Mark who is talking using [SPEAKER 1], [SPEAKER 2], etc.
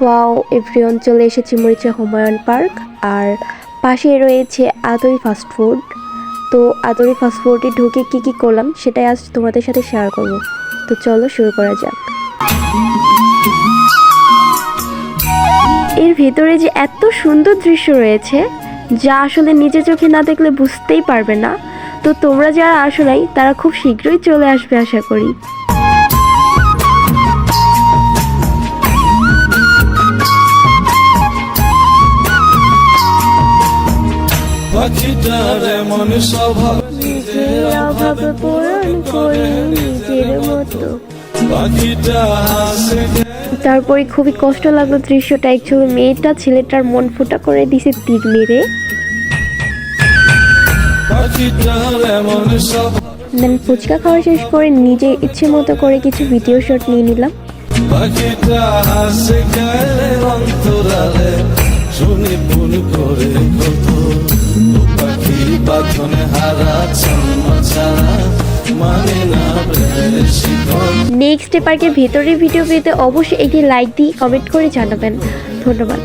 [SPEAKER 1] Wow everyone চলে এসেছি মরিচা Humayun park, আর পাশে রয়েছে আদরি ফাস্টফুড তো আদরি ফাস্টফুডে ঢুকে কি কি করলাম, সেটাই আজ তোমাদের সাথে শেয়ার করব। তো চলো শুরু করা যাক। এর ভেতরে যে এত সুন্দর দৃশ্য রয়েছে, যা আসলে নিজে চোখে না দেখলে বুঝতেই পারবে না। তো তোমরা যারা আসো নাই, তারা খুব শীঘ্রই চলে আসবে, আশা করি।
[SPEAKER 2] পাখিটার এমন স্বভাব
[SPEAKER 1] নিজের অভাব পূরণ করে নিজের মতো।
[SPEAKER 2] পাখিটা হাসে
[SPEAKER 1] তারপরে খুবই কষ্ট লাগল দৃশ্যটা অ্যাকচুয়ালি মেয়েটা ছেলেটার মন ফোটা করে দিছে তীর মেরে দেন ফুচকা খাওয়া শেষ করে নিজে ইচ্ছে মতো করে কিছু ভিডিও শট নিয়ে নিলাম।
[SPEAKER 2] শুনি ভুল করে কত। পাখি হারা মানে
[SPEAKER 1] নেক্সট পার্কের ভেতরের ভিডিও পেতে অবশ্যই একটি লাইক দিয়ে কমেন্ট করে জানাবেন। ধন্যবাদ।